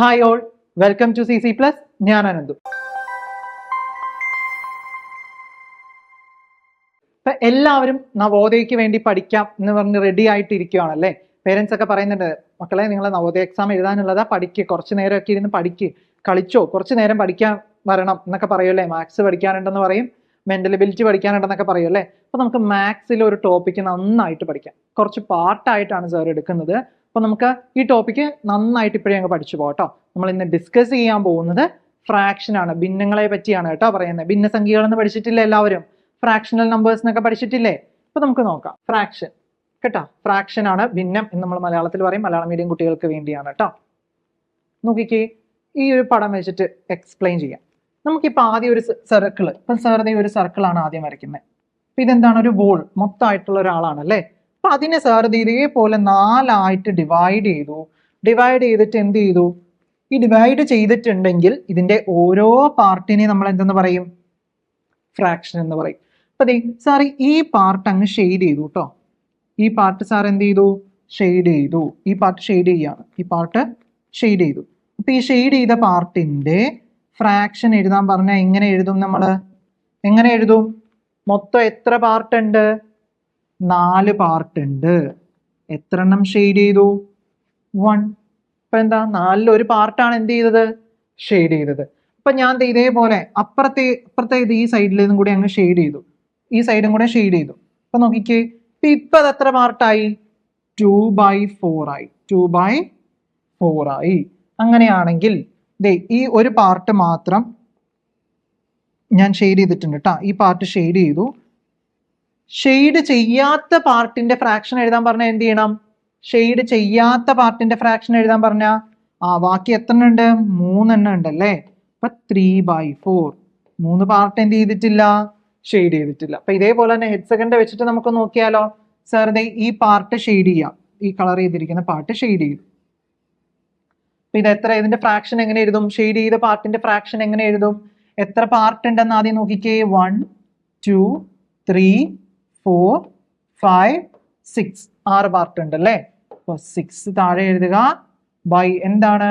Hi all welcome to C C plus ഞാൻ അനന്തു. ഇപ്പൊ എല്ലാവരും നവോദയക്ക് വേണ്ടി പഠിക്കാം എന്ന് പറഞ്ഞ് റെഡി ആയിട്ടിരിക്കുകയാണല്ലേ പേരൻസ് ഒക്കെ പറയുന്നുണ്ട് മക്കളെ നിങ്ങൾ നവോദയ എക്സാം എഴുതാനുള്ളതാ പഠിക്കുക കുറച്ച് നേരമൊക്കെ ഇരുന്ന് പഠിക്ക്. കളിച്ചോ? കുറച്ച് നേരം പഠിക്കാൻ വരണം എന്നൊക്കെ പറയുമല്ലേ മാത്സ് പഠിക്കാനുണ്ടെന്ന് പറയും. മെന്റൽ എബിലിറ്റി പഠിക്കാനുണ്ടെന്നൊക്കെ പറയുമല്ലേ അപ്പൊ നമുക്ക് മാത്സിൽ ഒരു ടോപ്പിക്ക് നന്നായിട്ട് പഠിക്കാം. കുറച്ച് പാർട്ടായിട്ടാണ് സാർ എടുക്കുന്നത്. അപ്പൊ നമുക്ക് ഈ ടോപ്പിക്ക് നന്നായിട്ട് ഇപ്പോഴേ അങ്ങ് പഠിച്ചു പോകട്ടോ നമ്മൾ ഇന്ന് ഡിസ്കസ് ചെയ്യാൻ പോകുന്നത് ഫ്രാക്ഷൻ ആണ്. ഭിന്നങ്ങളെ പറ്റിയാണ് കേട്ടോ പറയുന്നത്. ഭിന്നസംഖ്യകളെന്ന് പഠിച്ചിട്ടില്ലേ എല്ലാവരും? ഫ്രാക്ഷണൽ നമ്പേഴ്സ് എന്നൊക്കെ പഠിച്ചിട്ടില്ലേ? അപ്പോൾ നമുക്ക് നോക്കാം. ഫ്രാക്ഷൻ കേട്ടോ? ഫ്രാക്ഷൻ ആണ് ഭിന്നം എന്ന് നമ്മൾ മലയാളത്തിൽ പറയും. മലയാളം മീഡിയം കുട്ടികൾക്ക് വേണ്ടിയാണ് കേട്ടോ നോക്കിക്കേ ഈ ഒരു പടം വെച്ചിട്ട് എക്സ്പ്ലെയിൻ ചെയ്യാം. നമുക്കിപ്പോൾ ആദ്യം ഒരു സർക്കിൾ ഇപ്പം സാറിന്റെ ഒരു സർക്കിളാണ് ആദ്യം വരയ്ക്കുന്നത് ഇപ്പം ഇതെന്താണ്? ഒരു ബോൾ മൊത്തമായിട്ടുള്ള ഒരാളാണ് അല്ലേ അപ്പൊ അതിനെ സാർ ഇത് ഇതേപോലെ നാലായിട്ട് ഡിവൈഡ് ചെയ്തു. ഡിവൈഡ് ചെയ്തിട്ട് എന്ത് ചെയ്തു? ഈ ഡിവൈഡ് ചെയ്തിട്ടുണ്ടെങ്കിൽ ഇതിന്റെ ഓരോ പാർട്ടിനെ നമ്മൾ എന്തെന്ന് പറയും? ഫ്രാക്ഷൻ എന്ന് പറയും. അപ്പൊ ദേ സാർ ഈ പാർട്ട് അങ്ങ് ഷെയ്ഡ് ചെയ്തു കേട്ടോ ഈ പാർട്ട് സാർ എന്ത് ചെയ്തു? ഷെയ്ഡ് ചെയ്തു. ഈ പാർട്ട് ഷെയ്ഡ് ചെയ്യാണ്. ഈ പാർട്ട് ഷെയ്ഡ് ചെയ്തു. അപ്പൊ ഈ ഷെയ്ഡ് ചെയ്ത പാർട്ടിന്റെ ഫ്രാക്ഷൻ എഴുതാൻ പറഞ്ഞാൽ എങ്ങനെ എഴുതും നമ്മൾ എങ്ങനെ എഴുതും? മൊത്തം എത്ര പാർട്ട് ഉണ്ട്? നാല് പാർട്ട് ഉണ്ട് എത്ര എണ്ണം ഷെയ്ഡ് ചെയ്തു? വൺ ഇപ്പൊ എന്താ? നാലിൽ ഒരു പാർട്ടാണ് എന്ത് ചെയ്തത്? ഷെയ്ഡ് ചെയ്തത്. അപ്പൊ ഞാൻ ഇതേപോലെ അപ്പുറത്തെ അപ്പുറത്തെ ഇത് ഈ നിന്നും കൂടി അങ്ങ് ഷെയ്ഡ് ചെയ്തു. ഈ സൈഡും കൂടെ ഷെയ്ഡ് ചെയ്തു. അപ്പൊ നോക്കിക്കേ. ഇപ്പൊ ഇപ്പൊ അത് എത്ര പാർട്ടായി ടു ബൈ ഫോർ ആയി. ടു ബൈ ഫോർ ആയി. അങ്ങനെയാണെങ്കിൽ ദേ ഈ ഒരു പാർട്ട് മാത്രം ഞാൻ ഷെയ്ഡ് ചെയ്തിട്ടുണ്ട് കേട്ടോ ഈ പാർട്ട് ഷെയ്ഡ് ചെയ്തു. ഷെയ്ഡ് ചെയ്യാത്ത പാർട്ടിന്റെ ഫ്രാക്ഷൻ എഴുതാൻ പറഞ്ഞാൽ എന്ത് ചെയ്യണം? ഷെയ്ഡ് ചെയ്യാത്ത പാർട്ടിന്റെ ഫ്രാക്ഷൻ എഴുതാൻ പറഞ്ഞാൽ ആ ബാക്കി എത്ര ഉണ്ട്? മൂന്നെണ്ണം ഉണ്ടല്ലേ അപ്പൊ ത്രീ ബൈ ഫോർ മൂന്ന് പാർട്ട് എന്ത് ചെയ്തിട്ടില്ല? ഷെയ്ഡ് ചെയ്തിട്ടില്ല. അപ്പൊ ഇതേപോലെ തന്നെ ഹെഡ് സെക്കൻഡ് വെച്ചിട്ട് നമുക്ക് നോക്കിയാലോ? സാർ ഈ പാർട്ട് ഷെയ്ഡ് ചെയ്യാം. ഈ കളർ ചെയ്തിരിക്കുന്ന പാർട്ട് ഷെയ്ഡ് ചെയ്തു ഇത് എത്ര? ഇതിന്റെ ഫ്രാക്ഷൻ എങ്ങനെ എഴുതും? ഷെയ്ഡ് ചെയ്ത പാർട്ടിന്റെ ഫ്രാക്ഷൻ എങ്ങനെ എഴുതും? എത്ര പാർട്ട് ഉണ്ടെന്ന് ആദ്യം നോക്കിക്കേ. One two three four five six ആറ് പാർട്ട് ഉണ്ട് അല്ലേ അപ്പൊ സിക്സ് താഴെ എഴുതുക. ബൈ എന്താണ്?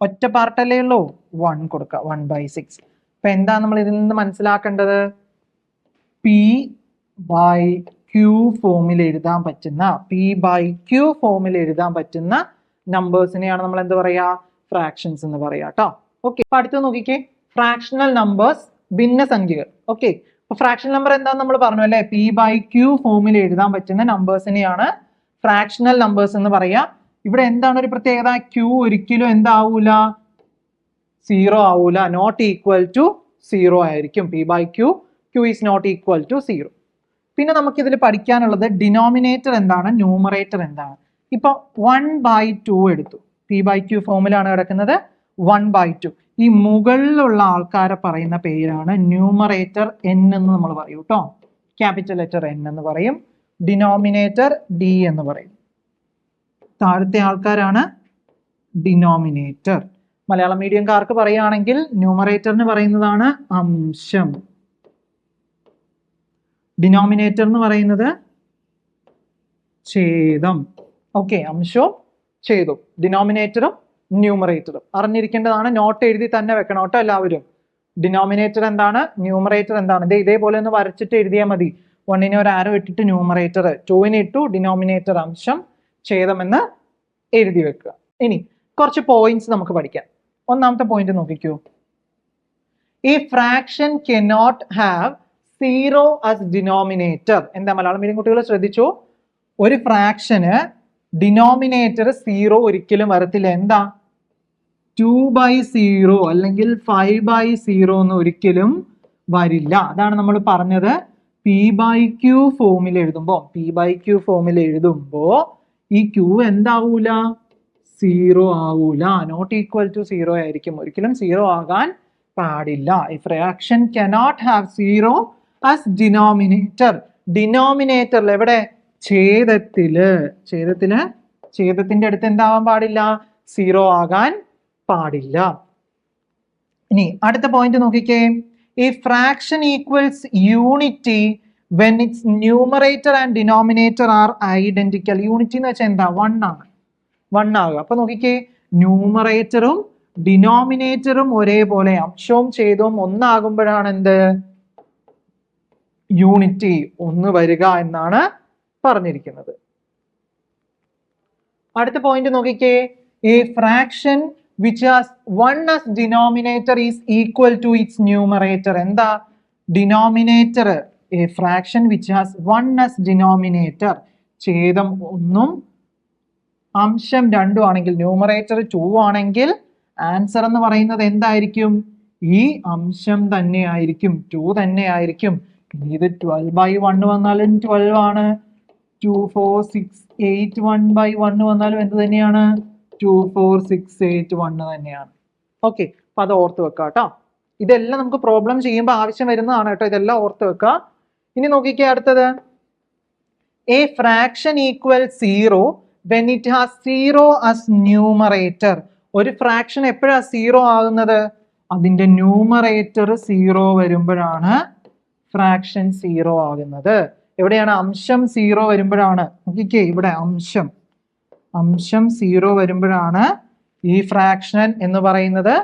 ഒറ്റ പാർട്ടല്ലേ ഉള്ളൂ. വൺ കൊടുക്കുക. വൺ ബൈ സിക്സ് അപ്പൊ എന്താ നമ്മൾ ഇതിൽ നിന്ന് മനസ്സിലാക്കേണ്ടത്? പി ബൈ ക്യൂ ഫോമിൽ എഴുതാൻ പറ്റുന്ന പി ബൈ ക്യൂ ഫോമിൽ എഴുതാൻ പറ്റുന്ന നമ്പേഴ്സിനെയാണ് നമ്മൾ എന്ത് പറയുക ഫ്രാക്ഷൻസ് എന്ന് പറയാ കേട്ടോ ഓക്കെ അപ്പൊ അടുത്ത് നോക്കിക്കേ. ഫ്രാക്ഷണൽ നമ്പേഴ്സ് ഭിന്നസംഖ്യകൾ. ഓക്കെ അപ്പൊ ഫ്രാക്ഷൻ നമ്പർ എന്താന്ന് നമ്മൾ പറഞ്ഞു അല്ലെ? പി ബൈ ക്യൂ ഫോമിൽ എഴുതാൻ പറ്റുന്ന നമ്പേഴ്സിനെയാണ് ഫ്രാക്ഷണൽ നമ്പേഴ്സ് എന്ന് പറയാ. ഇവിടെ എന്താണ് ഒരു പ്രത്യേകത? ക്യൂ ഒരിക്കലും എന്താവൂല? സീറോ ആവൂല. നോട്ട് ഈക്വൽ ടു സീറോ ആയിരിക്കും. P by Q Q is not equal to zero പിന്നെ നമുക്ക് ഇതിൽ പഠിക്കാനുള്ളത് ഡിനോമിനേറ്റർ എന്താണ്? ന്യൂമറേറ്റർ എന്താണ്? ഇപ്പൊ വൺ ബൈ ടു എടുത്തു. പി ബൈ ക്യൂ ഫോമിലാണ് കിടക്കുന്നത്. വൺ ബൈ ടു ഈ മുകളിലുള്ള ആൾക്കാരെ പറയുന്ന പേരാണ് ന്യൂമറേറ്റർ എൻ എന്ന് നമ്മൾ പറയും കേട്ടോ. ക്യാപിറ്റൽ ലെറ്റർ എൻ എന്ന് പറയും. ഡിനോമിനേറ്റർ ഡി എന്ന് പറയും. താഴത്തെ ആൾക്കാരാണ് ഡിനോമിനേറ്റർ. മലയാളം മീഡിയംകാർക്ക് പറയുകയാണെങ്കിൽ ന്യൂമറേറ്റർ എന്ന് പറയുന്നതാണ് അംശം. ഡിനോമിനേറ്റർ എന്ന് പറയുന്നത് ഛേദം. ഓക്കെ അംശവും ഛേദവും. ഡിനോമിനേറ്ററും ന്യൂമറേറ്ററും അറിഞ്ഞിരിക്കേണ്ടതാണ് നോട്ട് എഴുതി തന്നെ വെക്കണം കേട്ടോ എല്ലാവരും. ഡിനോമിനേറ്റർ എന്താണ്? ന്യൂമറേറ്റർ എന്താണ്? ഇത് ഇതേപോലെ ഒന്ന് വരച്ചിട്ട് എഴുതിയാൽ മതി. വണ്ണിനെ ഒരു ആരോ ഇട്ടിട്ട് ന്യൂമറേറ്റർ ടൂവിന് ഇട്ടു ഡിനോമിനേറ്റർ അംശം ഛേദമെന്ന് എഴുതി വെക്കുക. ഇനി കുറച്ച് പോയിന്റ്സ് നമുക്ക് പഠിക്കാം. ഒന്നാമത്തെ പോയിന്റ് നോക്കിക്കൂ. ഈ fraction cannot have zero as denominator എന്താ മലയാളം മീഡിയം കുട്ടികൾ ശ്രദ്ധിച്ചു? ഒരു ഫ്രാക്ഷന് ഡിനോമിനേറ്റർ സീറോ ഒരിക്കലും വരത്തില്ല. എന്താ? ടു ബൈ സീറോ അല്ലെങ്കിൽ ഫൈവ് ബൈ സീറോ എന്ന് ഒരിക്കലും വരില്ല. അതാണ് നമ്മൾ പറഞ്ഞത്. പി ബൈ ക്യൂ ഫോമിൽ എഴുതുമ്പോൾ പി ബൈ ക്യൂ ഫോമിൽ എഴുതുമ്പോൾ ഈ ക്യൂ എന്താവൂല? സീറോ ആവൂല. നോട്ട് ഈക്വൽ ടു സീറോ ആയിരിക്കും. ഒരിക്കലും സീറോ ആകാൻ പാടില്ല. A fraction cannot have zero as denominator ഡിനോമിനേറ്ററിൽ എവിടെ? ഛേദത്തിൽ. ഛേദത്തിൽ ഛേദത്തിന്റെ അടുത്ത് എന്താവാൻ പാടില്ല? സീറോ ആകാൻ പാടില്ല. ഇനി അടുത്ത പോയിന്റ് നോക്കിക്കേ. ഈ fraction equals unity when its numerator and denominator are identical unity എന്ന് വെച്ചാൽ എന്താ? വൺ ആണ്. വൺ ആകുക. അപ്പൊ നോക്കിക്കേ. ന്യൂമറേറ്ററും ഡിനോമിനേറ്ററും ഒരേപോലെ അംശവും ചെയ്തും ഒന്നാകുമ്പോഴാണ് എന്ത്? യൂണിറ്റി ഒന്ന് വരിക എന്നാണ് പറഞ്ഞിരിക്കുന്നത്. അടുത്ത പോയിന്റ് നോക്കിക്കേ. ഈ fraction which has one as denominator is equal to its numerator എന്താ? Denominator a fraction which has one as denominator ഛേദം ഒന്നും അംശം രണ്ടും ആണെങ്കിൽ ന്യൂമറേറ്റർ ടു ആണെങ്കിൽ ആൻസർ എന്ന് പറയുന്നത് എന്തായിരിക്കും? ഈ അംശം തന്നെ ആയിരിക്കും ടു തന്നെ ആയിരിക്കും. ഇത് ട്വൽവ് ബൈ വൺ വന്നാലും ട്വൽവ് ആണ്. Two four six eight one by one വന്നാലും എന്ത് തന്നെയാണ്? Two four six eight one തന്നെയാണ്. ഓക്കെ അപ്പൊ അത് ഓർത്ത് വെക്കാം കേട്ടോ ഇതെല്ലാം നമുക്ക് പ്രോബ്ലം ചെയ്യുമ്പോൾ ആവശ്യം വരുന്നതാണ് കേട്ടോ ഇതെല്ലാം ഓർത്ത് വെക്കുക ഇനി നോക്കിക്കേ അടുത്തത്. A fraction equal zero when it has zero as numerator ഒരു ഫ്രാക്ഷൻ എപ്പോഴാണ് സീറോ ആകുന്നത്? അതിന്റെ ന്യൂമറേറ്റർ സീറോ വരുമ്പോഴാണ് ഫ്രാക്ഷൻ സീറോ ആകുന്നത്. എവിടെയാണ്? അംശം സീറോ വരുമ്പോഴാണ്. നോക്കിക്കേ ഇവിടെ അംശം. അംശം സീറോ വരുമ്പോഴാണ് ഈ ഫ്രാക്ഷൻ എന്ന് പറയുന്നത്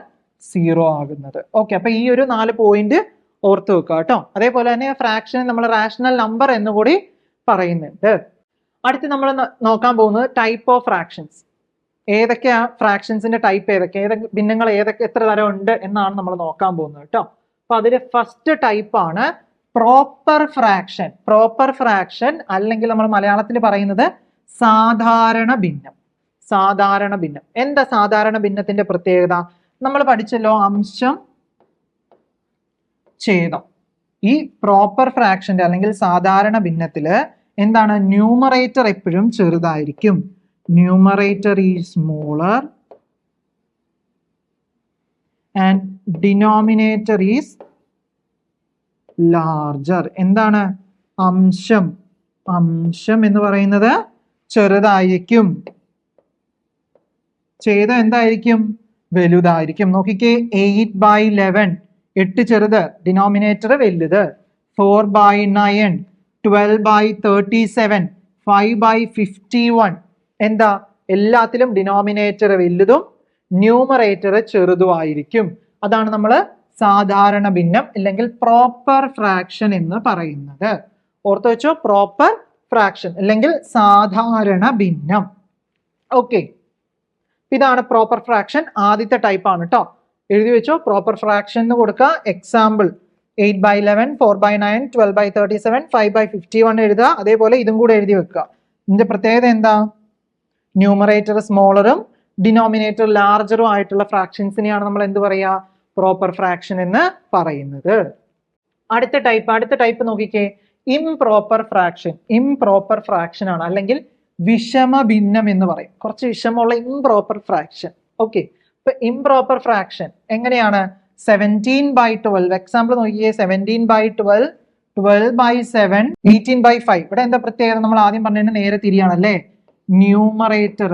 സീറോ ആകുന്നത്. ഓക്കെ അപ്പൊ ഈ ഒരു നാല് പോയിന്റ് ഓർത്ത് വെക്കുക കേട്ടോ. അതേപോലെ തന്നെ ഫ്രാക്ഷൻ നമ്മൾ റാഷണൽ നമ്പർ എന്ന് കൂടി പറയുന്നുണ്ട്. അടുത്ത് നമ്മൾ നോക്കാൻ പോകുന്നത് ടൈപ്പ് ഓഫ് ഫ്രാക്ഷൻസ് ഏതൊക്കെയാ ഫ്രാക്ഷൻസിന്റെ ടൈപ്പ് ഏതൊക്കെ? ഏതൊക്കെ ഭിന്നങ്ങൾ ഏതൊക്കെ എത്ര തരം ഉണ്ട് എന്നാണ് നമ്മൾ നോക്കാൻ പോകുന്നത് കേട്ടോ. അപ്പൊ അതിൽ ഫസ്റ്റ് ടൈപ്പ് ആണ് പ്രോപ്പർ ഫ്രാക്ഷൻ പ്രോപ്പർ ഫ്രാക്ഷൻ അല്ലെങ്കിൽ നമ്മൾ മലയാളത്തിൽ പറയുന്നത് സാധാരണ ഭിന്നം. സാധാരണ ഭിന്നം. എന്താ സാധാരണ ഭിന്നത്തിന്റെ പ്രത്യേകത? നമ്മൾ പഠിച്ചല്ലോ അംശം ഛേദം. ഈ പ്രോപ്പർ ഫ്രാക്ഷന്റെ അല്ലെങ്കിൽ സാധാരണ ഭിന്നത്തിൽ എന്താണ്? ന്യൂമറേറ്റർ എപ്പോഴും ചെറുതായിരിക്കും. Numerator is smaller and denominator is larger എന്താണ്? അംശം. അംശം എന്ന് പറയുന്നത് ചെറുതായിരിക്കും. ചെയ്ത എന്തായിരിക്കും? വലുതായിരിക്കും. നോക്കിക്കേ എയ്റ്റ് ബൈ ലെവൻ എട്ട് ചെറുത് ഡിനോമിനേറ്റർ വലുത് four by nine twelve by thirty seven five by fifty one എന്താ? എല്ലാത്തിലും ഡിനോമിനേറ്റർ വലുതും ന്യൂമറേറ്റർ ചെറുതുമായിരിക്കും. അതാണ് നമ്മൾ സാധാരണ ഭിന്നം അല്ലെങ്കിൽ പ്രോപ്പർ ഫ്രാക്ഷൻ എന്ന് പറയുന്നത്. ഓർത്തു വെച്ചോ പ്രോപ്പർ ഫ്രാക്ഷൻ അല്ലെങ്കിൽ സാധാരണ ഭിന്നം. ഓക്കെ ഇതാണ് പ്രോപ്പർ ഫ്രാക്ഷൻ ആദ്യത്തെ ടൈപ്പ് ആണ് കേട്ടോ എഴുതി വെച്ചോ. പ്രോപ്പർ ഫ്രാക്ഷൻ എന്ന് കൊടുക്കുക example eight by eleven four by nine twelve by thirty seven five by fifty one എഴുതുക. അതേപോലെ ഇതും കൂടെ എഴുതി വെക്കുക. ഇതിന്റെ പ്രത്യേകത എന്താ? ന്യൂമറേറ്റർ സ്മോളറും ഡിനോമിനേറ്റർ ലാർജറും ആയിട്ടുള്ള ഫ്രാക്ഷൻസിനെയാണ് നമ്മൾ എന്ത് പറയുക പ്രോപ്പർ ഫ്രാക്ഷൻ എന്ന് പറയുന്നത്. അടുത്ത ടൈപ്പ് അടുത്ത ടൈപ്പ് നോക്കിക്കേ. ഇംപ്രോപ്പർ ഫ്രാക്ഷൻ ഇംപ്രോപ്പർ ഫ്രാക്ഷൻ ആണ്. അല്ലെങ്കിൽ വിഷമ ഭിന്നം എന്ന് പറയും. കുറച്ച് വിഷമമുള്ള ഇംപ്രോപ്പർ ഫ്രാക്ഷൻ ഓക്കെ ഇപ്പൊ ഇംപ്രോപ്പർ ഫ്രാക്ഷൻ എങ്ങനെയാണ്? സെവന്റീൻ ബൈ ട്വൽവ് എക്സാമ്പിൾ നോക്കിയേ. Seventeen by twelve twelve by seven eighteen by five ഇവിടെ എന്താ പ്രത്യേകത? നമ്മൾ ആദ്യം പറഞ്ഞതിന് നേരെ തിരിയാണല്ലേ? ന്യൂമറേറ്റർ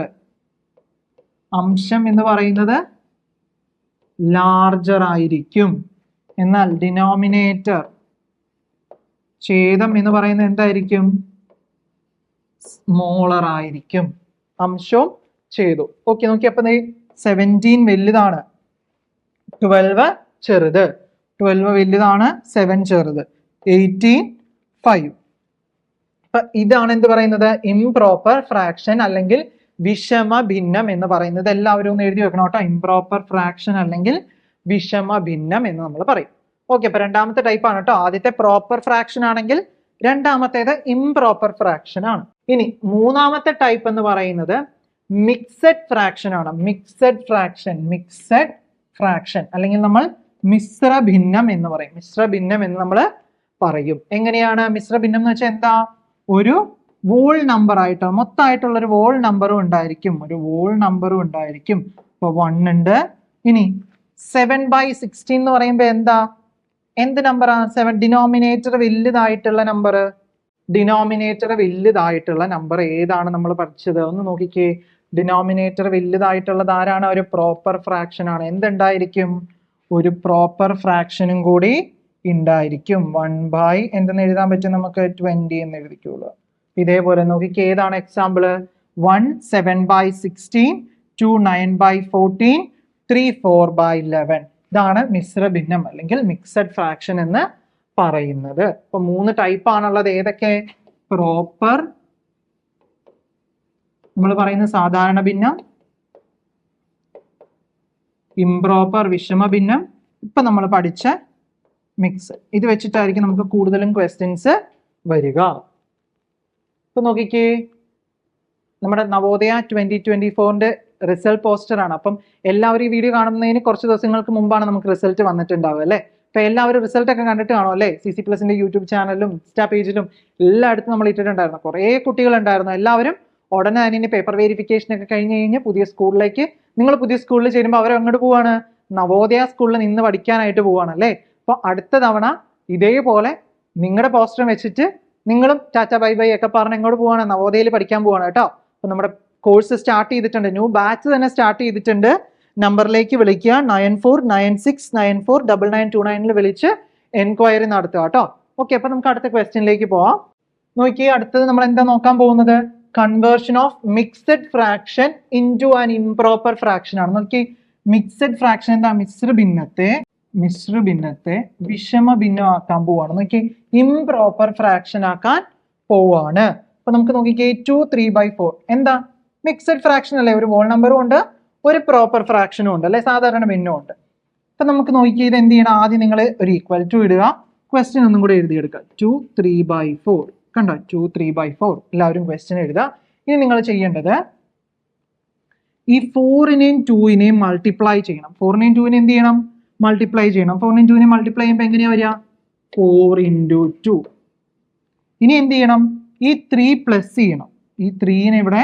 അംശം എന്ന് പറയുന്നത് ലാർജർ ആയിരിക്കും. എന്നാൽ ഡിനോമിനേറ്റർ ഛേദം എന്ന് പറയുന്നത് എന്തായിരിക്കും? സ്മോളർ ആയിരിക്കും. അംശവും ചെയ്തു ഓക്കെ നോക്കി അപ്പൊ സെവന്റീൻ വലുതാണ്. ട്വൽവ് ചെറുത്. ട്വൽവ് വലുതാണ് സെവൻ ചെറുത്. എയ്റ്റീൻ ഫൈവ് അപ്പൊ ഇതാണ് എന്ത് പറയുന്നത്? ഇംപ്രോപ്പർ ഫ്രാക്ഷൻ അല്ലെങ്കിൽ വിഷമ ഭിന്നം എന്ന് പറയുന്നത്. എല്ലാവരും ഒന്ന് എഴുതി വെക്കണം കേട്ടോ. ഇംപ്രോപ്പർ ഫ്രാക്ഷൻ അല്ലെങ്കിൽ വിഷമ ഭിന്നം എന്ന് നമ്മൾ പറയും. ഓക്കെ അപ്പൊ രണ്ടാമത്തെ ടൈപ്പ് ആണ് കേട്ടോ ആദ്യത്തെ പ്രോപ്പർ ഫ്രാക്ഷൻ ആണെങ്കിൽ രണ്ടാമത്തേത് ഇംപ്രോപ്പർ ഫ്രാക്ഷൻ ആണ്. ഇനി മൂന്നാമത്തെ ടൈപ്പ് എന്ന് പറയുന്നത് മിക്സഡ് ഫ്രാക്ഷൻ ആണ്. മിക്സഡ് ഫ്രാക്ഷൻ മിക്സഡ് ഫ്രാക്ഷൻ അല്ലെങ്കിൽ നമ്മൾ മിശ്ര ഭിന്നം എന്ന് പറയും. മിശ്ര ഭിന്നം എന്ന് നമ്മൾ പറയും. എങ്ങനെയാണ് മിശ്ര ഭിന്നം എന്ന് വെച്ചാൽ എന്താ? ഒരു വോൾ നമ്പർ ആയിട്ട് മൊത്തമായിട്ടുള്ള ഒരു വോൾ നമ്പറും ഉണ്ടായിരിക്കും. ഒരു വോൾ നമ്പറും ഉണ്ടായിരിക്കും. ഇപ്പൊ വൺ ഉണ്ട്. ഇനി സെവൻ ബൈ സിക്സ്റ്റീൻ എന്ന് പറയുമ്പോൾ എന്താ? എന്ത് നമ്പറാണ് സെവൻ ഡിനോമിനേറ്റർ വലുതായിട്ടുള്ള നമ്പർ ഡിനോമിനേറ്റർ വലുതായിട്ടുള്ള നമ്പർ ഏതാണ് നമ്മൾ പഠിച്ചത്? ഒന്ന് നോക്കിക്കേ. ഡിനോമിനേറ്റർ വലുതായിട്ടുള്ളത് ആരാണ്? ഒരു പ്രോപ്പർ ഫ്രാക്ഷൻ ആണ്. എന്തുണ്ടായിരിക്കും? ഒരു പ്രോപ്പർ ഫ്രാക്ഷനും കൂടി ഉണ്ടായിരിക്കും. വൺ ബൈ എന്തെന്ന് എഴുതാൻ പറ്റും നമുക്ക്? ട്വന്റി എന്ന് എഴുതിക്കുള്ളൂ ഇതേപോലെ നോക്കിക്ക്. ഏതാണ് example one seven by sixteen two nine by fourteen three four by eleven ഇതാണ് മിശ്ര ഭിന്നം അല്ലെങ്കിൽ മിക്സഡ് ഫ്രാക്ഷൻ എന്ന് പറയുന്നത്. ഇപ്പൊ മൂന്ന് ടൈപ്പ് ആണുള്ളത്. ഏതൊക്കെ? പ്രോപ്പർ നമ്മൾ പറയുന്ന സാധാരണ ഭിന്നം. ഇംപ്രോപ്പർ വിഷമ ഭിന്നം. ഇപ്പൊ നമ്മൾ പഠിച്ച മിക്സ് ഇത് വെച്ചിട്ടായിരിക്കും നമുക്ക് കൂടുതലും ക്വസ്റ്റ്യൻസ് വരിക. ഇപ്പൊ നോക്കിക്കേ. നമ്മുടെ നവോദയ ട്വന്റി ട്വന്റി ഫോറിന്റെ റിസൾട്ട് പോസ്റ്റർ ആണ്. അപ്പം എല്ലാവരും ഈ വീഡിയോ കാണുന്നതിന് കുറച്ച് ദിവസങ്ങൾക്ക് മുമ്പാണ് നമുക്ക് റിസൾട്ട് വന്നിട്ടുണ്ടാവുക അല്ലേ? അപ്പൊ എല്ലാവരും റിസൾട്ട് ഒക്കെ കണ്ടിട്ട് കാണും അല്ലേ? സി സി പ്ലസിന്റെ യൂട്യൂബ് ചാനലിലും ഇൻസ്റ്റാ പേജിലും എല്ലായിടത്തും നമ്മൾ ഇട്ടിട്ടുണ്ടായിരുന്നു. കുറേ കുട്ടികൾ ഉണ്ടായിരുന്നു എല്ലാവരും ഉടനെ തന്നെ പേപ്പർ വെരിഫിക്കേഷൻ ഒക്കെ കഴിഞ്ഞ് കഴിഞ്ഞ് പുതിയ സ്കൂളിലേക്ക് നിങ്ങൾ പുതിയ സ്കൂളിൽ ചേരുമ്പോൾ അവർ അങ്ങോട്ട് പോവാണ്. നവോദയ സ്കൂളിൽ നിന്ന് പഠിക്കാനായിട്ട് പോവാണ് അല്ലേ? അപ്പൊ അടുത്ത തവണ ഇതേപോലെ നിങ്ങളുടെ പോസ്റ്റർ വെച്ചിട്ട് നിങ്ങളും ടാറ്റ ബൈ ബൈ ഒക്കെ പറഞ്ഞ് എങ്ങോട്ട് പോവാണ്. നവോദയയിൽ പഠിക്കാൻ പോവാണ് കേട്ടോ. അപ്പൊ നമ്മുടെ കോഴ്സ് സ്റ്റാർട്ട് ചെയ്തിട്ടുണ്ട്. ന്യൂ ബാച്ച് തന്നെ സ്റ്റാർട്ട് ചെയ്തിട്ടുണ്ട്. നമ്പറിലേക്ക് വിളിക്കുക. Nine four nine six nine four double nine two നയനിൽ വിളിച്ച് എൻക്വയറി നടത്തുക കേട്ടോ. ഓക്കെ അപ്പൊ നമുക്ക് അടുത്ത ക്വസ്റ്റ്യനിലേക്ക് പോവാം. നോക്കി അടുത്തത് നമ്മൾ എന്താ നോക്കാൻ പോകുന്നത്? Conversion of mixed fraction into an improper fraction ആണ്. നോക്കി മിക്സഡ് ഫ്രാക്ഷൻ എന്താ? മിശ്ര ഭിന്നത്തെ മിശ്ര ഭിന്നത്തെ വിഷമ ഭിന്നമാക്കാൻ പോവാണ്. നോക്കി ഇംപ്രോപ്പർ ഫ്രാക്ഷൻ ആക്കാൻ പോവാണ്. അപ്പൊ നമുക്ക് നോക്കിക്കേ ടു ത്രീ ബൈ ഫോർ എന്താ? മിക്സഡ് ഫ്രാക്ഷൻ അല്ലേ? ഒരു വോൾ നമ്പറും ഉണ്ട് ഒരു പ്രോപ്പർ ഫ്രാക്ഷനും ഉണ്ട് അല്ലെ? സാധാരണ ഭിന്നവും ഉണ്ട്. അപ്പൊ നമുക്ക് നോക്കി ഇത് എന്ത് ചെയ്യണം? ആദ്യം നിങ്ങൾ ഒരു ഈക്വൽ ടു ഇടുക. ക്വസ്റ്റ്യൻ ഒന്നും കൂടെ എഴുതിയെടുക്കുക ടു ത്രീ ബൈ ഫോർ കണ്ടോ? ടു ത്രീ ബൈ ഫോർ എല്ലാവരും ക്വസ്റ്റ്യൻ എഴുതുക. ഇനി നിങ്ങൾ ചെയ്യേണ്ടത് ഈ ഫോറിനെയും ടൂവിനെയും മൾട്ടിപ്ലൈ ചെയ്യണം. ഫോറിനെയും ടൂവിനെ എന്ത് ചെയ്യണം? മൾട്ടിപ്ലൈ ചെയ്യണം. ഫോറിനെയും ടൂവിനെ മൾട്ടിപ്ലൈ ചെയ്യുമ്പോൾ എങ്ങനെയാ വരിക? ഫോർ ഇന്റു ടു ഇനി എന്ത് ചെയ്യണം? ഈ ത്രീ പ്ലസ് ചെയ്യണം. ഈ ത്രീനെ ഇവിടെ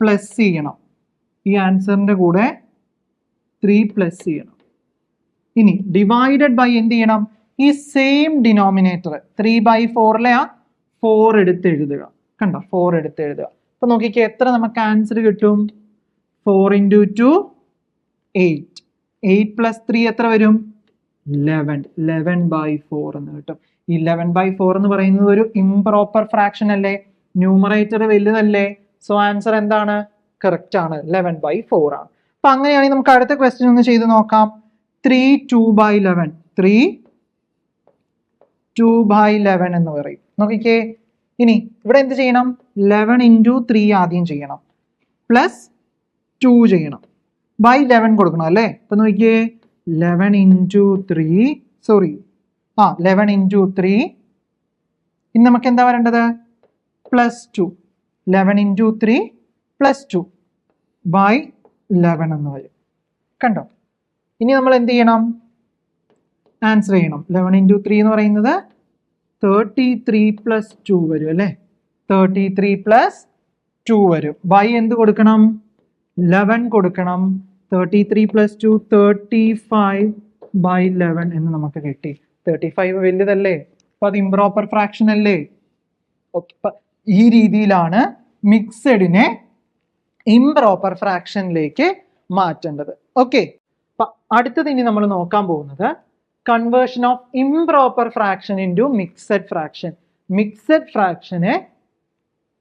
പ്ലസ് ചെയ്യണം. ഈ ആൻസറിന്റെ കൂടെ ത്രീ പ്ലസ് ചെയ്യണം. ഇനി ഡിവൈഡഡ് ബൈ എന്ത് ചെയ്യണം? ഈ സെയിം ഡിനോമിനേറ്റർ ത്രീ ബൈ ഫോറിലെ ആ ഫോർ എടുത്ത് എഴുതുക. കണ്ടോ? ഫോർ എടുത്ത് എഴുതുക. അപ്പൊ നോക്കിക്കേ എത്ര നമുക്ക് ആൻസർ കിട്ടും? Four into two eight eight plus three എത്ര വരും? ലെവൻ ലെവൻ ബൈ ഫോർ എന്ന് കിട്ടും. ഈ ലെവൻ ബൈ ഫോർ എന്ന് പറയുന്നത് ഒരു ഇംപ്രോപ്പർ ഫ്രാക്ഷൻ അല്ലേ? ന്യൂമറേറ്റർ വലുതല്ലേ? സോ ആൻസർ എന്താണ്? കറക്റ്റ് ആണ്. ലെവൻ ബൈ ഫോർ ആണ്. അപ്പൊ അങ്ങനെയാണെങ്കിൽ നമുക്ക് അടുത്ത ക്വസ്റ്റ്യൻ ഒന്ന് ചെയ്ത് നോക്കാം. Three two by eleven three two by eleven എന്ന് പറയും. നോക്കിക്കേ. ഇനി ഇവിടെ എന്ത് ചെയ്യണം? ലെവൻ ഇന്റു ത്രീ ആദ്യം ചെയ്യണം. പ്ലസ് ടു ചെയ്യണം. ബൈ ലെവൻ കൊടുക്കണം അല്ലേ? അപ്പൊ നോക്കിയേ ലെവൻ ഇന്റു ത്രീ സോറി ആ ലെവൻ ഇന്റു ത്രീ ഇനി നമുക്ക് എന്താ വരേണ്ടത്? Plus two eleven into three plus two by eleven എന്ന് വരും. കണ്ടോ? ഇനി നമ്മൾ എന്ത് ചെയ്യണം? ആൻസർ ചെയ്യണം. ലെവൻ ഇന്റു ത്രീ എന്ന് പറയുന്നത് തേർട്ടി ത്രീ പ്ലസ് ടു വരും അല്ലേ? തേർട്ടി ത്രീ പ്ലസ് ടു വരും. ബൈ എന്ത് കൊടുക്കണം? ലെവൻ കൊടുക്കണം. Thirty three plus two thirty five by eleven എന്ന് നമുക്ക് കിട്ടി. തേർട്ടി ഫൈവ് വലുതല്ലേ? അപ്പൊ അത് ഇംപ്രോപ്പർ ഫ്രാക്ഷൻ അല്ലേ? ഈ രീതിയിലാണ് മിക്സഡിനെ ഇംപ്രോപ്പർ ഫ്രാക്ഷനിലേക്ക് മാറ്റേണ്ടത്. ഓക്കെ അടുത്തത് ഇനി നമ്മൾ നോക്കാൻ പോകുന്നത് conversion of improper fraction into mixed fraction mixed ഫ്രാക്ഷനെ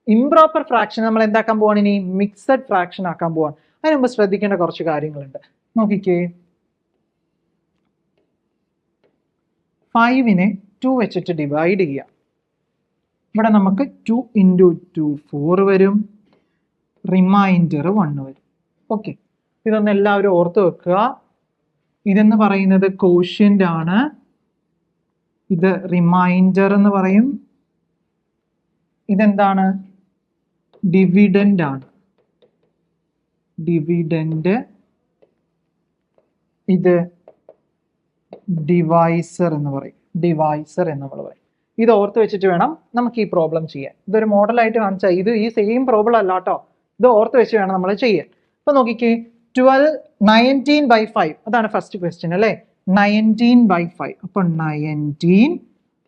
improper fraction നമ്മൾ എന്താക്കാൻ പോവാണ് ഇനി? മിക്സഡ് ഫ്രാക്ഷൻ ആക്കാൻ പോവാണ്. അതിന് മുമ്പ് ശ്രദ്ധിക്കേണ്ട കുറച്ച് കാര്യങ്ങളുണ്ട്. നോക്കിക്കേ. ഫൈവിനെ ടു വെച്ചിട്ട് ഡിവൈഡ് ചെയ്യാം. ഇവിടെ നമുക്ക് ടു ഇന്റു ടു ഫോർ വരും. റിമൈൻഡർ വൺ വരും. ഓക്കെ ഇതൊന്ന് എല്ലാവരും ഓർത്ത് വെക്കുക. ഇതെന്ന് പറയുന്നത് കോഷ്യന്റ് ആണ്. ഇത് റിമൈൻഡർ എന്ന് പറയും. ഇതെന്താണ്? ഡിവിഡന്റ് ആണ്. ഡിവിഡന്റ് ഇത് ഡിവൈസർ എന്ന് പറയും. ഡിവൈസർ എന്ന് നമ്മൾ പറയും. ഇത് ഓർത്ത് വെച്ചിട്ട് വേണം നമുക്ക് ഈ പ്രോബ്ലം ചെയ്യാൻ. ഇതൊരു മോഡലായിട്ട് കാണിച്ചാൽ ഇത് ഈ സെയിം പ്രോബ്ലം അല്ല കേട്ടോ ഇത് ഓർത്ത് വെച്ച് വേണം നമ്മൾ ചെയ്യാൻ. അപ്പൊ നോക്കിക്കേ ട്വൽവ് നയന്റീൻ ബൈ ഫൈവ് അതാണ് ഫസ്റ്റ് ക്വസ്റ്റ്യൻ അല്ലേ? നയന്റീൻ ബൈ ഫൈവ് അപ്പൊ നയന്റീൻ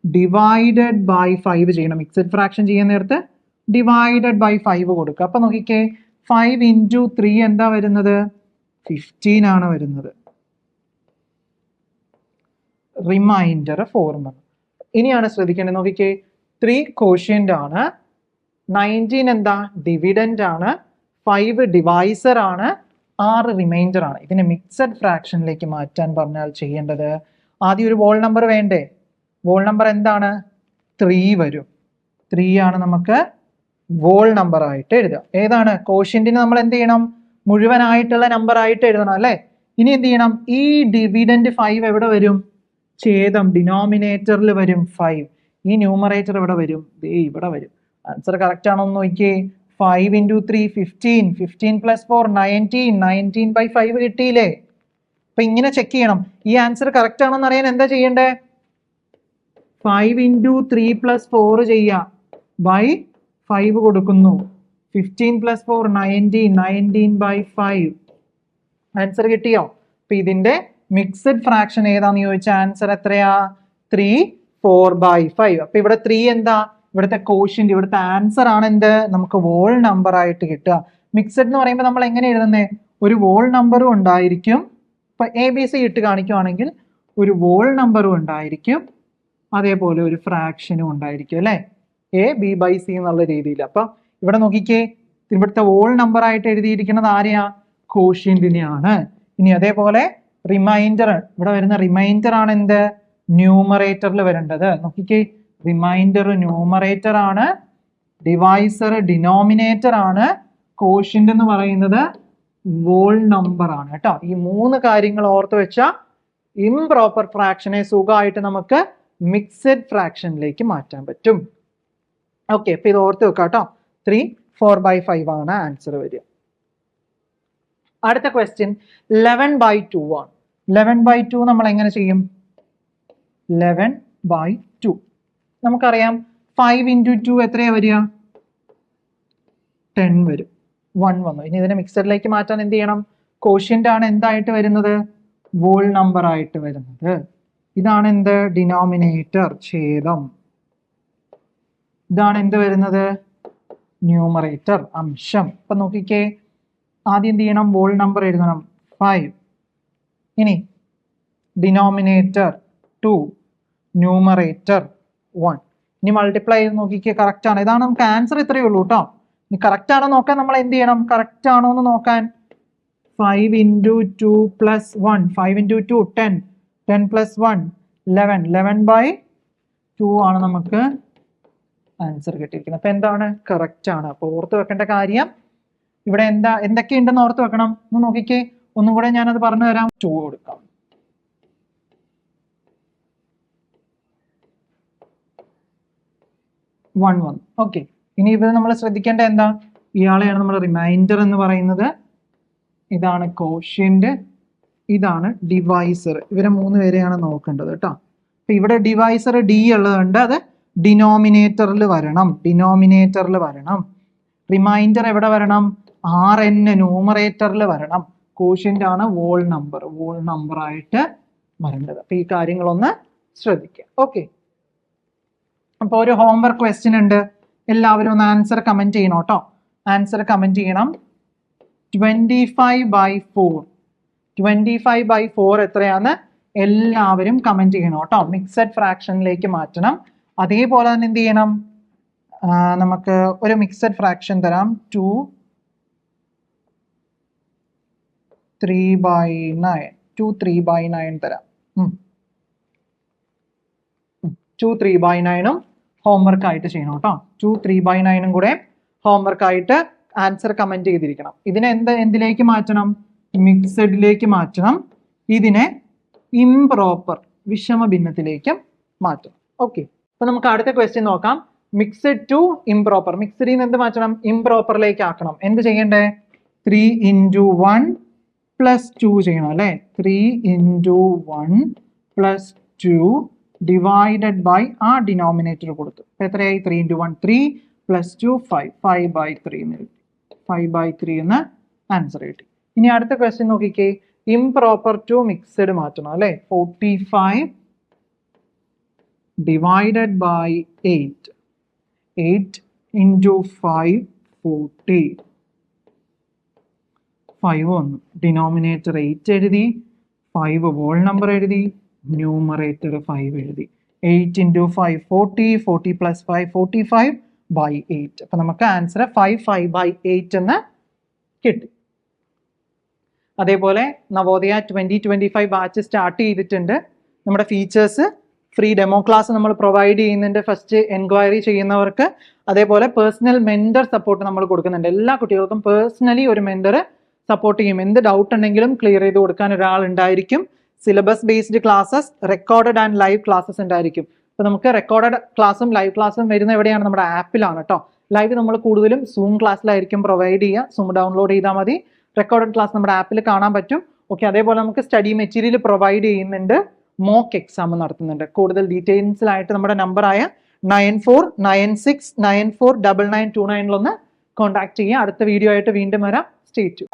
ഡിവൈഡഡ് ബൈ ഫൈവ് ചെയ്യണം. മിക്സഡ് ഫ്രാക്ഷൻ ചെയ്യാൻ നേരത്തെ ഡിവൈഡഡ് ബൈ ഫൈവ് കൊടുക്കുക. അപ്പൊ നോക്കിക്കേ ഫൈവ് ഇന്റു ത്രീ എന്താ വരുന്നത്? ഫിഫ്റ്റീൻ ആണ് വരുന്നത്. റിമൈൻഡർ ഫോർ വന്നു ഇനിയാണ് ശ്രദ്ധിക്കേണ്ടത്. നോക്കിക്കേ ത്രീ കോഷ്യന്റ് ആണ്. നയന്റീൻ എന്താ? ഡിവിഡന്റ് ആണ്. ഫൈവ് ഡിവൈസർ ആണ്. ആറ് റിമൈൻഡർ ആണ്. ഇതിനെ മിക്സഡ് ഫ്രാക്ഷനിലേക്ക് മാറ്റാൻ പറഞ്ഞാൽ ചെയ്യേണ്ടത് ആദ്യം ഒരു വോൾ നമ്പർ വേണ്ടേ? വോൾ നമ്പർ എന്താണ്? ത്രീ വരും. ത്രീ ആണ് നമുക്ക് വോൾ നമ്പർ ആയിട്ട് എഴുതുക. ഏതാണ്? കോഷ്യന്റിന് നമ്മൾ എന്ത് ചെയ്യണം? മുഴുവനായിട്ടുള്ള നമ്പർ ആയിട്ട് എഴുതണം അല്ലേ? ഇനി എന്ത് ചെയ്യണം? ഈ ഡിവിഡന്റ് ഫൈവ് എവിടെ വരും? ഛേദം ഡിനോമിനേറ്ററിൽ വരും ഫൈവ് ഈ ന്യൂമറേറ്റർ ഇവിടെ വരും? ദേ ഇവിടെ വരും. ആൻസർ കറക്റ്റ് ആണോ എന്ന് നോക്കിയേ. Five into three fifteen fifteen plus four nineteen nineteen by five കിട്ടിയില്ലേ? അപ്പൊ ഇങ്ങനെ ചെക്ക് ചെയ്യണം. ഈ ആൻസർ കറക്റ്റ് ആണോ എന്ന് അറിയാൻ എന്താ ചെയ്യണ്ടേ? Five into three plus four ചെയ്യുക ബൈ ഫൈവ് കൊടുക്കുന്നു. Fifteen plus four nineteen nineteen by five answer കിട്ടിയോ? അപ്പൊ ഇതിന്റെ മിക്സഡ് ഫ്രാക്ഷൻ ഏതാന്ന് ചോദിച്ച ആൻസർ എത്രയാ? ത്രീ ഫോർ ബൈ ഫൈവ് അപ്പൊ ഇവിടെ ത്രീ എന്താ? ഇവിടുത്തെ കോഷ്യന്റ് ഇവിടുത്തെ ആൻസർ ആണ് എന്ത്? നമുക്ക് വോൾ നമ്പർ ആയിട്ട് കിട്ടുക. മിക്സഡ് എന്ന് പറയുമ്പോൾ നമ്മൾ എങ്ങനെ എഴുതുന്നേ? ഒരു വോൾ നമ്പറും ഉണ്ടായിരിക്കും. ഇപ്പൊ എ ബി സി ഇട്ട് കാണിക്കുവാണെങ്കിൽ ഒരു വോൾ നമ്പറും ഉണ്ടായിരിക്കും. അതേപോലെ ഒരു ഫ്രാക്ഷനും ഉണ്ടായിരിക്കും അല്ലേ? എ ബി ബൈ സി എന്നുള്ള രീതിയിൽ. അപ്പൊ ഇവിടെ നോക്കിക്കേ ഇവിടുത്തെ വോൾ നമ്പർ ആയിട്ട് എഴുതിയിരിക്കുന്നത് ആരെയാ? കോഷ്യന്റിനെയാണ് ഇനി അതേപോലെ റിമൈൻഡർ ഇവിടെ വരുന്ന റിമൈൻഡർ ആണ് എന്ത്? ന്യൂമറേറ്ററിൽ വരേണ്ടത്. നോക്കിക്കേ റിമൈൻഡർ ന്യൂമറേറ്റർ ആണ് ഡിവൈസർ ഡിനോമിനേറ്റർ ആണ് കോഷ്യന്റ് എന്ന് പറയുന്നത് വോൾ നമ്പർ ആണ് കേട്ടോ. ഈ മൂന്ന് കാര്യങ്ങൾ ഓർത്ത് വെച്ചാൽ ഇംപ്രോപ്പർ ഫ്രാക്ഷനെ സുഖമായിട്ട് നമുക്ക് മിക്സഡ് ഫ്രാക്ഷനിലേക്ക് മാറ്റാൻ പറ്റും. ഓക്കെ അപ്പൊ ഇത് ഓർത്ത് വെക്കാം കേട്ടോ ത്രീ ഫോർ ബൈ ഫൈവ് ആണ് ആൻസർ വരിക. അടുത്ത ക്വസ്റ്റ്യൻ ലെവൻ ബൈ ടു ആണ്. ലെവൻ ബൈ ടു നമ്മൾ എങ്ങനെ ചെയ്യും? ലെവൻ ബൈ ടു നമുക്കറിയാം ഫൈവ് ഇന്റു ടു എത്രയാ വരിക? ടെൻ വരും. വൺ വന്നു. ഇനി ഇതിനെ മിക്സറിലേക്ക് മാറ്റാൻ എന്ത് ചെയ്യണം? കോഷ്യന്റ് ആണ് എന്തായിട്ട് വരുന്നത്? വോൾ നമ്പർ ആയിട്ട് വരുന്നത്. ഇതാണ് എന്ത്? ഡിനോമിനേറ്റർ ഛേദം. ഇതാണ് എന്ത് വരുന്നത്? ന്യൂമറേറ്റർ അംശം. ഇപ്പൊ നോക്കിക്കേ. ആദ്യം എന്ത് ചെയ്യണം? വോൾ നമ്പർ എഴുതണം. ഫൈവ് ഇനി ഡിനോമിനേറ്റർ ടു ന്യൂമറേറ്റർ വൺ ഇനി മൾട്ടിപ്ലൈ ചെയ്ത് നോക്കിക്കുക കറക്റ്റ് ആണ്. ഇതാണ് നമുക്ക് ആൻസർ ഇത്രയേ ഉള്ളൂ കേട്ടോ ഇനി കറക്റ്റ് ആണോ നോക്കാൻ നമ്മൾ എന്ത് ചെയ്യണം? കറക്റ്റ് ആണോ എന്ന് നോക്കാൻ. Five into two plus one five into two ten ten plus one eleven eleven by two ആണ് നമുക്ക് ആൻസർ കിട്ടിയിരിക്കുന്നത്. അപ്പൊ എന്താണ്? കറക്റ്റ് ആണ്. അപ്പോൾ ഓർത്ത് വെക്കേണ്ട കാര്യം ഇവിടെ എന്താ എന്തൊക്കെ ഉണ്ടെന്ന് ഓർത്ത് വെക്കണം. ഒന്ന് നോക്കിക്കേ. ഒന്നും കൂടെ ഞാനത് പറഞ്ഞു തരാം. ടു കൊടുക്കാം. വൺ വൺ ഓക്കെ ഇനി ഇവിടെ നമ്മൾ ശ്രദ്ധിക്കേണ്ട എന്താ? ഇയാളെയാണ് നമ്മൾ റിമൈൻഡർ എന്ന് പറയുന്നത്. ഇതാണ് കോഷ്യന്റ് ഇതാണ് ഡിവൈസർ ഇവരെ മൂന്ന് പേരെയാണ് നോക്കേണ്ടത് കേട്ടോ. അപ്പൊ ഇവിടെ ഡിവൈസർ ഡി ഉള്ളതുകൊണ്ട് അത് ഡിനോമിനേറ്ററിൽ വരണം. ഡിനോമിനേറ്ററിൽ വരണം. റിമൈൻഡർ എവിടെ വരണം? ആർ എൻ ന്യൂമറേറ്ററിൽ വരണം. കോഷ്യന്റ് ആണ് വോൾ നമ്പർ. വോൾ നമ്പർ ആയിട്ട് വരേണ്ടത്. അപ്പൊ ഈ കാര്യങ്ങളൊന്ന് ശ്രദ്ധിക്കുക. ഓക്കെ. അപ്പോൾ ഒരു ഹോംവർക്ക് ക്വസ്റ്റ്യൻ ഉണ്ട്. എല്ലാവരും ഒന്ന് ആൻസർ കമന്റ് ചെയ്യണം കേട്ടോ. ആൻസർ കമന്റ് ചെയ്യണം. Twenty five by four. Twenty five by four എത്രയാന്ന് എല്ലാവരും കമന്റ് ചെയ്യണം കേട്ടോ. മിക്സഡ് ഫ്രാക്ഷനിലേക്ക് മാറ്റണം. അതേപോലെ തന്നെ എന്ത് ചെയ്യണം? നമുക്ക് ഒരു മിക്സഡ് ഫ്രാക്ഷൻ തരാം. Two three by nine two three. By nine തരാം ടു ത്രീ ബൈ നയനും ഹോംവർക്ക് ആയിട്ട് ചെയ്യണം കേട്ടോ. ടു ത്രീ ബൈ നയനും കൂടെ ഹോംവർക്ക് ആയിട്ട് ആൻസർ കമന്റ് ചെയ്തിരിക്കണം. ഇതിനെ എന്ത് എന്തിലേക്ക് മാറ്റണം? മിക്സഡിലേക്ക് മാറ്റണം. ഇതിനെ ഇംപ്രോപ്പർ വിഷമ ഭിന്നത്തിലേക്കും മാറ്റണം ഓക്കെ അപ്പൊ നമുക്ക് അടുത്ത ക്വസ്റ്റ്യൻ നോക്കാം. മിക്സഡ് ടു ഇംപ്രോപ്പർ മിക്സഡിൽ നിന്ന് എന്ത് മാറ്റണം? ഇംപ്രോപ്പറിലേക്ക് ആക്കണം. എന്ത് ചെയ്യണ്ടേ? Three into one plus two ചെയ്യണം അല്ലേ? Three into one plus two divided by ആ ഡിനോമിനേറ്റർ കൊടുത്തു. അപ്പം എത്രയായി? Three into one three plus two five five by three എന്ന് കിട്ടി ഫൈവ് ബൈ ത്രീ എന്ന് ആൻസർ കിട്ടി. ഇനി അടുത്ത ക്വസ്റ്റ്യൻ നോക്കിക്കേ. ഇംപ്രോപ്പർ ടു മിക്സഡ് മാറ്റണം അല്ലേ? Forty five divided by eight eight into five forty five വന്നു. ഡിനോമിനേറ്റർ എയ്റ്റ് എഴുതി ഫൈവ് വോൾ നമ്പർ എഴുതി ന്യൂമറേറ്റർ ഫൈവ് എഴുതി. Eight into five forty forty plus five forty five by eight അപ്പം നമുക്ക് answer five five by eight എന്ന് കിട്ടി. അതേപോലെ Navodaya twenty twenty five batch start ചെയ്തിട്ടുണ്ട്. നമ്മുടെ ഫീച്ചേഴ്സ് ഫ്രീ ഡെമോ ക്ലാസ് നമ്മൾ പ്രൊവൈഡ് ചെയ്യുന്നുണ്ട്. ഫസ്റ്റ് എൻക്വയറി ചെയ്യുന്നവർക്ക്. അതേപോലെ പേഴ്സണൽ മെന്റർ സപ്പോർട്ട് നമ്മൾ കൊടുക്കുന്നുണ്ട്. എല്ലാ കുട്ടികൾക്കും പേഴ്സണലി ഒരു മെന്റർ സപ്പോർട്ട് ചെയ്യും. എന്ത് ഡൗട്ട് ഉണ്ടെങ്കിലും ക്ലിയർ ചെയ്ത് കൊടുക്കാൻ ഒരാൾ ഉണ്ടായിരിക്കും. Syllabus based classes recorded and live classes ഉണ്ടായിരിക്കും. അപ്പോൾ നമുക്ക് റെക്കോർഡഡ് ക്ലാസ്സും ലൈവ് ക്ലാസ്സും വരുന്ന എവിടെയാണ്? നമ്മുടെ ആപ്പിലാണ് കേട്ടോ ലൈവ് നമ്മൾ കൂടുതലും സൂം ക്ലാസ്സിലായിരിക്കും പ്രൊവൈഡ് ചെയ്യുക. സൂം ഡൗൺലോഡ് ചെയ്താൽ മതി. റെക്കോർഡഡ് ക്ലാസ് നമ്മുടെ ആപ്പിൽ കാണാൻ പറ്റും. ഓക്കെ അതേപോലെ നമുക്ക് സ്റ്റഡി മെറ്റീരിയൽ പ്രൊവൈഡ് ചെയ്യുന്നുണ്ട്. മോക്ക് എക്സാം നടത്തുന്നുണ്ട്. കൂടുതൽ ഡീറ്റെയിൽസിലായിട്ട് നമ്മുടെ നമ്പറായ nine four nine six nine four double nine two നയനിലൊന്ന് contact ചെയ്യുക. അടുത്ത വീഡിയോ ആയിട്ട് വീണ്ടും വരാം. സ്റ്റേറ്റ്